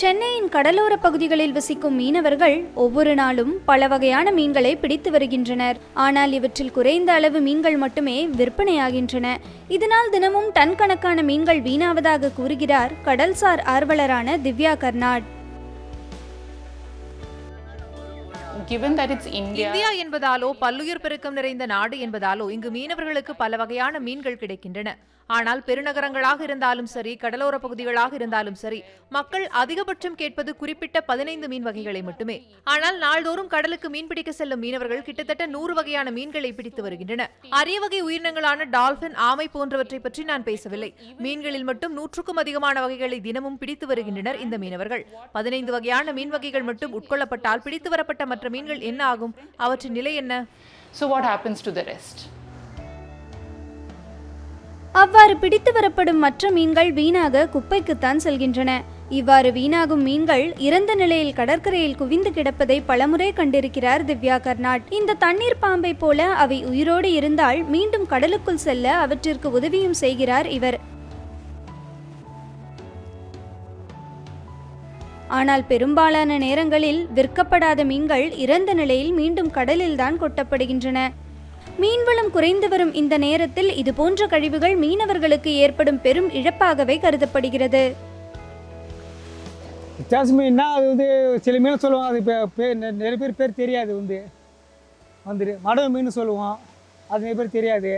சென்னையின் கடலோர பகுதிகளில் வசிக்கும் மீனவர்கள் ஒவ்வொரு நாளும் பல வகையான மீன்களை பிடித்து வருகின்றனர். ஆனால் இவற்றில் குறைந்த அளவு மீன்கள் மட்டுமே விற்பனையாகின்றன. இதனால் தினமும் டன் கணக்கான மீன்கள் வீணாவதாக கூறுகிறார் கடல்சார் ஆர்வலரான Divya Karnad given that it's India, India என்பதாலோ பல்லுயிர் பெருக்கம் நிறைந்த நாடு என்பதாலோ இங்கு மீனவர்களுக்கு பல வகையான மீன்கள் கிடைக்கின்றன. ஆனால் பெருநகரங்களாக இருந்தாலும் சரி கடலோர பகுதிகளாக இருந்தாலும் சரி மக்கள் அதிகபட்சம் கேட்பது குறிப்பிட்ட பதினைந்து மீன் வகைகளை மட்டுமே. ஆனால் நாள்தோறும் கடலுக்கு மீன் பிடிக்க செல்லும் மீனவர்கள் கிட்டத்தட்ட நூறு வகையான மீன்களை பிடித்து வருகின்றன அரிய வகை உயிரினங்களான டால்பின் ஆமை போன்றவற்றை பற்றி நான் பேசவில்லை. மீன்களில் மட்டும் நூற்றுக்கும் அதிகமான வகைகளை தினமும் பிடித்து வருகின்றனர் இந்த மீனவர்கள். பதினைந்து வகையான மீன் வகைகள் மட்டும் உட்கொள்ளப்பட்டால் பிடித்து வரப்பட்ட மற்ற மீன்கள் என்ன ஆகும்? அவற்றின் நிலை என்ன? So what happens to the rest? அவ்வாறு பிடித்து வரப்படும் மற்ற மீன்கள் வீணாக குப்பைக்குத்தான் செல்கின்றன. இவ்வாறு வீணாகும் மீன்கள் இறந்த நிலையில் கடற்கரையில் குவிந்து கிடப்பதை பலமுறை கண்டிருக்கிறார் திவ்யா கர்நாட் இந்த தண்ணீர் பாம்பை போல அவை உயிரோடு இருந்தால் மீண்டும் கடலுக்குள் செல்ல அவற்றிற்கு உதவியும் செய்கிறார் இவர். ஆனால் பெரும்பாலான நேரங்களில் விற்கப்படாத மீன்கள் இறந்த நிலையில் மீண்டும் கடலில்தான் கொட்டப்படுகின்றன. மீன்வளம் குறைந்து வரும் இந்த நேரத்தில் இது போன்ற கழிவுகள் மீனவர்களுக்கு ஏற்படும் பெரும் இழப்பாகவே கருதப்படுகிறது. வித்தியாச மீன்னா அது வந்து சில மீன் சொல்லுவோம் அது பேர் நிறைய பேர் பேர் தெரியாது வந்து. வந்துட்டு மடவு மீன் சொல்லுவோம் அது நிறைய பேர் தெரியாது.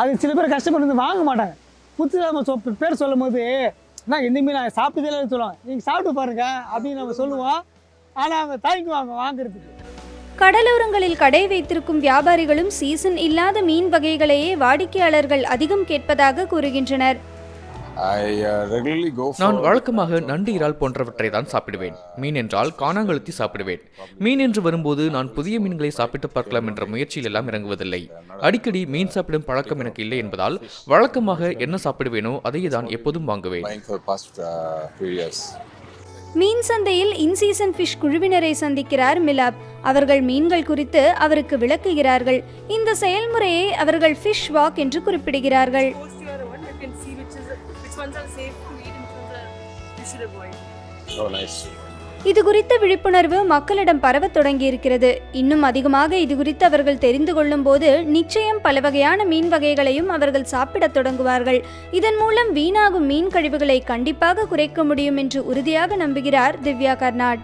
அது சில பேர் கஷ்டப்பட்டு வந்து வாங்க மாட்டாங்க. புதுசாக நம்ம பேர் சொல்லும் போது நான் இந்த நாங்கள் நான் சாப்பிட்டதே இல்லைன்னு சொல்லுவாங்க. நீங்கள் சாப்பிட்டு பாருங்க அப்படின்னு நம்ம சொல்லுவோம். ஆனால் அவங்க தயங்குவாங்க வாங்குறதுக்கு. கடலோரங்களில் கடை வைத்திருக்கும் வியாபாரிகளும் சீசன் இல்லாத மீன் வகைகளையே வாடிக்கையாளர்கள் அதிகம் கேட்பதாக கூறுகின்றனர். நான் வழக்கமாக நண்டு இறால் போன்றவற்றை தான் சாப்பிடுவேன். மீன் என்றால் காணாங்கழுத்தி சாப்பிடுவேன். மீன் என்று வரும்போது நான் புதிய மீன்களை சாப்பிட்டு பார்க்கலாம் என்ற முயற்சியில் எல்லாம் இறங்குவதில்லை. அடிக்கடி மீன் சாப்பிடும் பழக்கம் எனக்கு இல்லை என்பதால் வழக்கமாக என்ன சாப்பிடுவேனோ அதையே தான் எப்போதும் வாங்குவேன். Uh. மீன் சந்தையில் இன்சீசன் ஃபிஷ் குழுவினரை சந்திக்கிறார் மிலாப். அவர்கள் மீன்கள் குறித்து அவருக்கு விளக்குகிறார்கள். இந்த செயல்முறையை அவர்கள் ஃபிஷ் வாக் என்று குறிப்பிடுகிறார்கள். Oh, இது குறித்த விழிப்புணர்வு மக்களிடம் பரவத் தொடங்கியிருக்கிறது. இன்னும் அதிகமாக இது குறித்து அவர்கள் தெரிந்து கொள்ளும் போது நிச்சயம் பல வகையான மீன் வகைகளையும் அவர்கள் சாப்பிடத் தொடங்குவார்கள். இதன் மூலம் வீணாகும் மீன் கழிவுகளை கண்டிப்பாக குறைக்க முடியும் என்று உறுதியாக நம்புகிறார் திவ்யா கர்நாட்